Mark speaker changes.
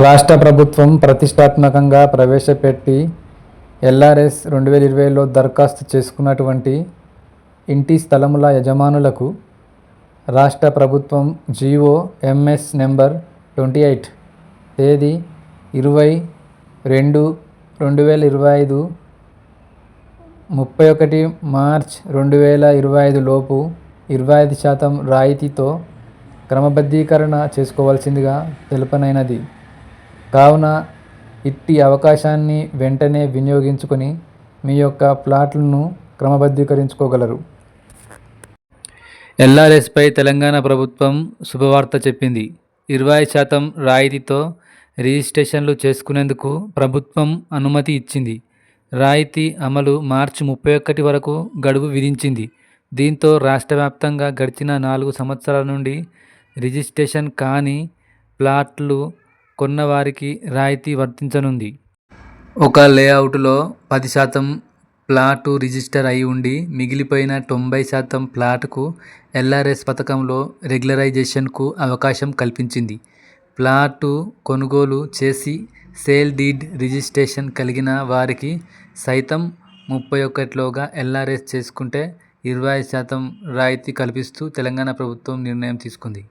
Speaker 1: రాష్ట్ర ప్రభుత్వం ప్రతిష్టాత్మకంగా ప్రవేశపెట్టి ఎల్ఆర్ఎస్ రెండు వేల ఇరవైలో దరఖాస్తు చేసుకున్నటువంటి ఇంటి స్థలముల యజమానులకు రాష్ట్ర ప్రభుత్వం GO MS number twenty eight తేదీ ఇరవై రెండు రెండు వేల ఇరవై ఐదు ముప్పై ఒకటి మార్చ్ రెండు వేల ఇరవై ఐదు లోపు ఇరవై ఐదు శాతం రాయితీతో క్రమబద్ధీకరణ చేసుకోవాల్సిందిగా తెలుపనైనది. కావున ఇట్టి అవకాశాన్ని వెంటనే వినియోగించుకొని మీ యొక్క ప్లాట్లను క్రమబద్ధీకరించుకోగలరు. ఎల్ఆర్ఎస్పై తెలంగాణ ప్రభుత్వం శుభవార్త చెప్పింది. ఇరవై శాతం రాయితీతో రిజిస్ట్రేషన్లు చేసుకునేందుకు ప్రభుత్వం అనుమతి ఇచ్చింది. రాయితీ అమలు మార్చి ముప్పై ఒకటి వరకు గడువు విధించింది. దీంతో రాష్ట్ర వ్యాప్తంగా గడిచిన నాలుగు సంవత్సరాల నుండి రిజిస్ట్రేషన్ కాని ప్లాట్లు కొన్నవారికి రాయితీ వర్తించనుంది. ఒక లేఅవుట్లో పది శాతం ప్లాటు రిజిస్టర్ అయి ఉండి మిగిలిపోయిన తొంభై శాతం ప్లాటుకు ఎల్ఆర్ఎస్ పథకంలో రెగ్యులరైజేషన్కు అవకాశం కల్పించింది. ప్లాటు కొనుగోలు చేసి సేల్ డీడ్ రిజిస్ట్రేషన్ కలిగిన వారికి సైతం ముప్పై ఒకటిలోగా ఎల్ఆర్ఎస్ చేసుకుంటే ఇరవై శాతం రాయితీ కల్పిస్తూ తెలంగాణ ప్రభుత్వం నిర్ణయం తీసుకుంది.